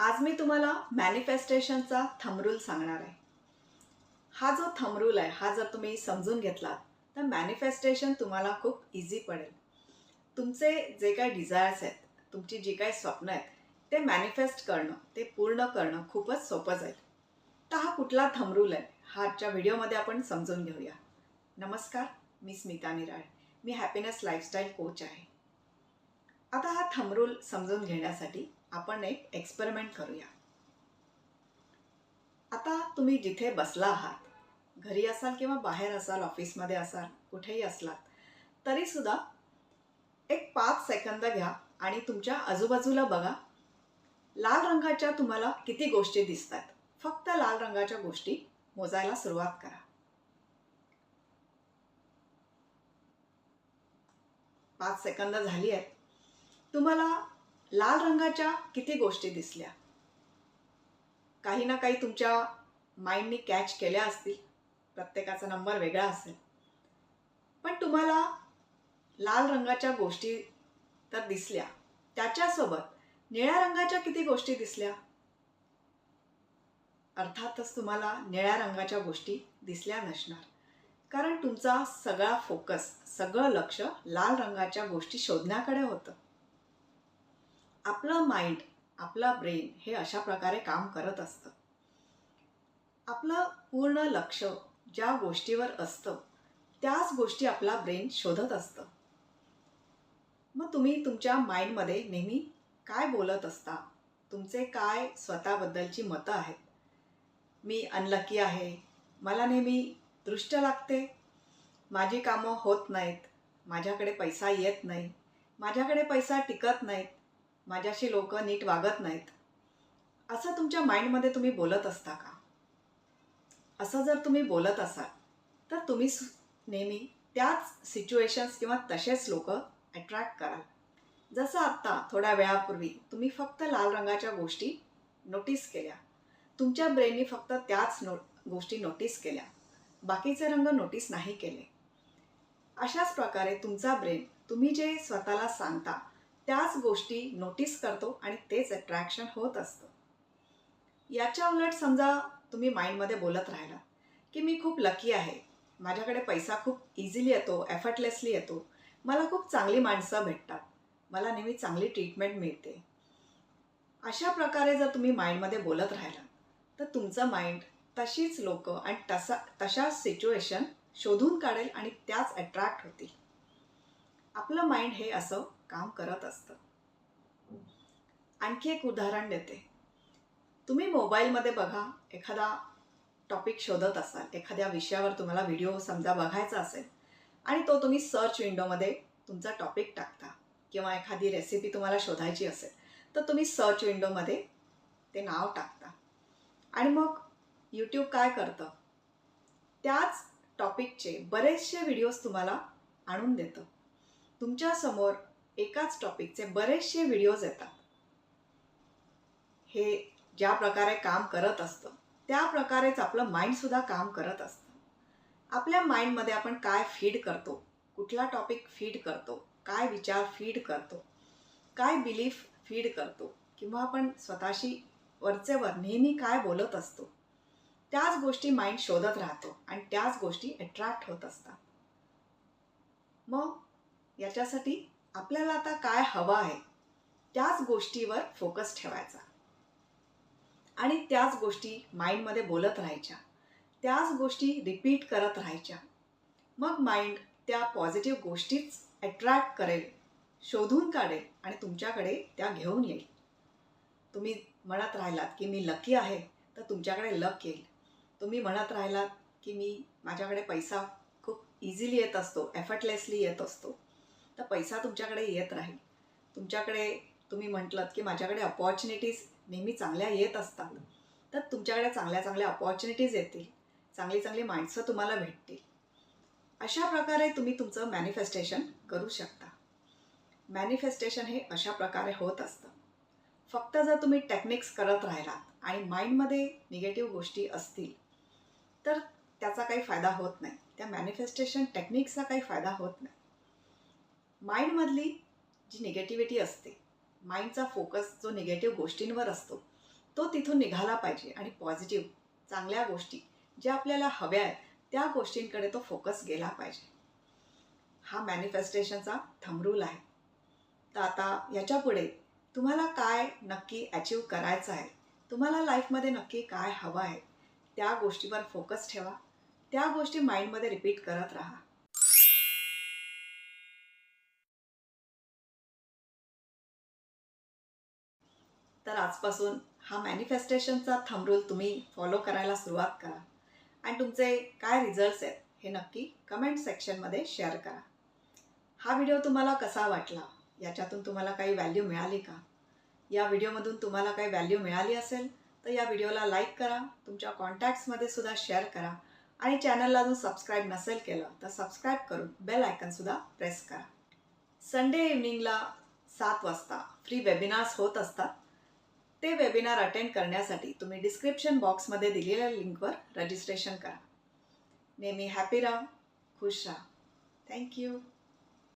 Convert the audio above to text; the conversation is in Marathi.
आज मी तुम्हाला मॅनिफेस्टेशनचा थमरूल सांगणार आहे. हा जो थमरूल आहे हा जर तुम्ही समजून घेतलात तर मॅनिफेस्टेशन तुम्हाला खूप इझी पडेल. तुमचे जे काही डिझायर्स आहेत तुमची जी काही स्वप्न आहेत ते मॅनिफेस्ट करणं ते पूर्ण करणं खूपच सोपं जाईल. तर हा कुठला थमरूल आहे हा आजच्या व्हिडिओमध्ये आपण समजून घेऊया. नमस्कार मी स्मिता निराळ. मी हॅपीनेस लाईफस्टाईल कोच आहे. आता हा थमरूल समजून घेण्यासाठी आपण एक एक्सपेरिमेंट करूया. आता तुम्ही जिथे बसला आहात घरी असाल किंवा बाहेर असाल ऑफिसमध्ये असाल कुठेही असलात तरीसुद्धा एक पाच सेकंद घ्या आणि तुमच्या आजूबाजूला बघा. लाल रंगाच्या तुम्हाला किती गोष्टी दिसतात. फक्त लाल रंगाच्या गोष्टी मोजायला सुरुवात करा. पाच सेकंद झाली आहेत. तुम्हाला लाल रंगाच्या किती गोष्टी दिसल्या. काही ना काही तुमच्या माइंडनी कॅच केल्या असतील. प्रत्येकाचा नंबर वेगळा असेल. पण तुम्हाला लाल रंगाच्या गोष्टी तर दिसल्या. त्याच्यासोबत निळ्या रंगाच्या किती गोष्टी दिसल्या? अर्थातच तुम्हाला निळ्या रंगाच्या गोष्टी दिसल्या नसणार. कारण तुमचा सगळा फोकस सगळं लक्ष लाल रंगाच्या गोष्टी शोधण्याकडे होतं. आपलं माइंड आपलं ब्रेन हे अशा प्रकारे काम करत असतं. आपलं पूर्ण लक्ष ज्या गोष्टीवर असतं त्याच गोष्टी आपला ब्रेन शोधत असतं. मग तुम्ही तुमच्या माइंडमध्ये नेहमी काय बोलत असता? तुमचे काय स्वतःबद्दलची मतं आहेत? मी अनलकी आहे मला नेहमी दृष्ट लागते माझी कामं होत नाहीत माझ्याकडे पैसा येत नाही माझ्याकडे पैसा टिकत नाहीत माझ्याशी लोक नीट वागत नाहीत. असं तुमच्या माइंडमध्ये तुम्ही बोलत असता का? असं जर तुम्ही बोलत असाल तर तुम्ही सु- नेहमी त्याच सिच्युएशन्स किंवा तसेच लोक अट्रॅक्ट कराल. जसं आत्ता थोड्या वेळापूर्वी तुम्ही फक्त लाल रंगाच्या गोष्टी नोटीस केल्या. तुमच्या ब्रेननी फक्त त्याच नो गोष्टी नोटीस केल्या. बाकीचे रंग नोटीस नाही केले. अशाच प्रकारे तुमचा ब्रेन तुम्ही जे स्वतःला सांगता त्याच गोष्टी नोटीस करतो आणि तेच अट्रॅक्शन होत असतं. याच्या उलट समजा तुम्ही माइंडमध्ये बोलत राहिला की मी खूप लकी आहे माझ्याकडे पैसा खूप इझिली येतो एफर्टलेसली येतो मला खूप चांगली माणसं भेटतात मला नेहमी चांगली ट्रीटमेंट मिळते. अशा प्रकारे जर तुम्ही माइंडमध्ये बोलत राहिला तर तुमचं माइंड तशीच लोक आणि तसा तशाच सिच्युएशन शोधून काढेल आणि त्याच अट्रॅक्ट होतील. आपलं माइंड हे असं काम करत असतं. आणखी एक उदाहरण देते. तुम्ही मोबाईलमध्ये बघा एखादा टॉपिक शोधत असाल एखाद्या विषयावर तुम्हाला व्हिडिओ समजा बघायचा असेल आणि तो तुम्ही सर्च विंडोमध्ये तुमचा टॉपिक टाकता किंवा एखादी रेसिपी तुम्हाला शोधायची असेल तर तुम्ही सर्च विंडोमध्ये ते नाव टाकता. आणि मग यूट्यूब काय करतं? त्याच टॉपिकचे बरेचसे व्हिडिओज तुम्हाला आणून देतं. तुमच्यासमोर एकाच टॉपिकचे बरेचसे व्हिडिओज येतात. हे ज्या प्रकारे काम करत असतं त्या प्रकारेच आपलं माइंडसुद्धा काम करत असतं. आपल्या माइंडमध्ये आपण काय फीड करतो कुठला टॉपिक फीड करतो काय विचार फीड करतो काय बिलीफ फीड करतो किंवा आपण स्वतःशी वरचेवर नेहमी काय बोलत असतो त्याच गोष्टी माइंड शोधत राहतो आणि त्याच गोष्टी अट्रॅक्ट होत असतात. मग याच्यासाठी आपल्याला आता काय हवं आहे त्याच गोष्टीवर फोकस ठेवायचा. आणि त्याच गोष्टी माइंडमध्ये बोलत राहायच्या. त्याच गोष्टी रिपीट करत राहायच्या. मग माइंड त्या पॉझिटिव्ह गोष्टीच अट्रॅक्ट करेल शोधून काढेल आणि तुमच्याकडे त्या घेऊन येईल. तुम्ही म्हणत राहिलात की मी लकी आहे तर तुमच्याकडे लक येईल. तुम्ही म्हणत राहिलात की मी माझ्याकडे पैसा खूप इझिली येत असतो एफर्टलेसली येत असतो. तर पैसा तुमच्याकडे येत राहील. तुमच्याकडे तुम्ही म्हटलं की माझ्याकडे अपॉर्च्युनिटीज नेहमी चांगल्या येत असतात. तर तुमच्याकडे चांगल्या चांगल्या अपॉर्च्युनिटीज येतील. चांगली चांगली माणसं तुम्हाला भेटतील. अशा प्रकारे तुम्ही तुमचं मॅनिफेस्टेशन करू शकता. मॅनिफेस्टेशन हे अशा प्रकारे होत असतं. फक्त जर तुम्ही टेक्निक्स करत राहिलात आणि माइंडमध्ये निगेटिव्ह गोष्टी असतील तर त्याचा काही फायदा होत नाही. त्या मॅनिफेस्टेशन टेक्निक्सचा काही फायदा होत नाही. माइंडमधली जी निगेटिव्हिटी असते माइंडचा फोकस जो निगेटिव्ह गोष्टींवर असतो तो तिथून निघाला पाहिजे आणि पॉझिटिव्ह चांगल्या गोष्टी ज्या आपल्याला हव्या आहेत त्या गोष्टींकडे तो फोकस गेला पाहिजे. हा मॅनिफेस्टेशनचा थमरूल आहे. तर आता याच्यापुढे तुम्हाला काय नक्की अचीव करायचं आहे तुम्हाला लाईफमध्ये नक्की काय हवं आहे त्या गोष्टीवर फोकस ठेवा त्या गोष्टी माइंडमध्ये रिपीट करत राहा. तर आजपासून हा मॅनिफेस्टेशनचा थंबरूल तुम्ही फॉलो करायला सुरुवात करा. आणि तुमचे काय रिझल्ट्स आहेत हे नक्की कमेंट सेक्शनमध्ये शेअर करा. हा व्हिडिओ तुम्हाला कसा वाटला? याच्यातून तुम्हाला काही व्हॅल्यू मिळाली का? या व्हिडिओमधून तुम्हाला काही व्हॅल्यू मिळाली असेल तर या व्हिडिओला लाईक करा. तुमच्या कॉन्टॅक्ट्समध्ये सुद्धा शेअर करा. आणि चॅनलला अजून सबस्क्राईब नसेल केलं तर सबस्क्राईब करून बेल आयकनसुद्धा प्रेस करा. संडे इव्हनिंगला सात वाजता फ्री वेबिनार्स होत असतात. ते वेबिनार अटेंड करण्यासाठी तुम्ही डिस्क्रिप्शन बॉक्समध्ये दिलेल्या लिंकवर रजिस्ट्रेशन करा. नेहमी हॅपी राहा खुश राहा. थँक्यू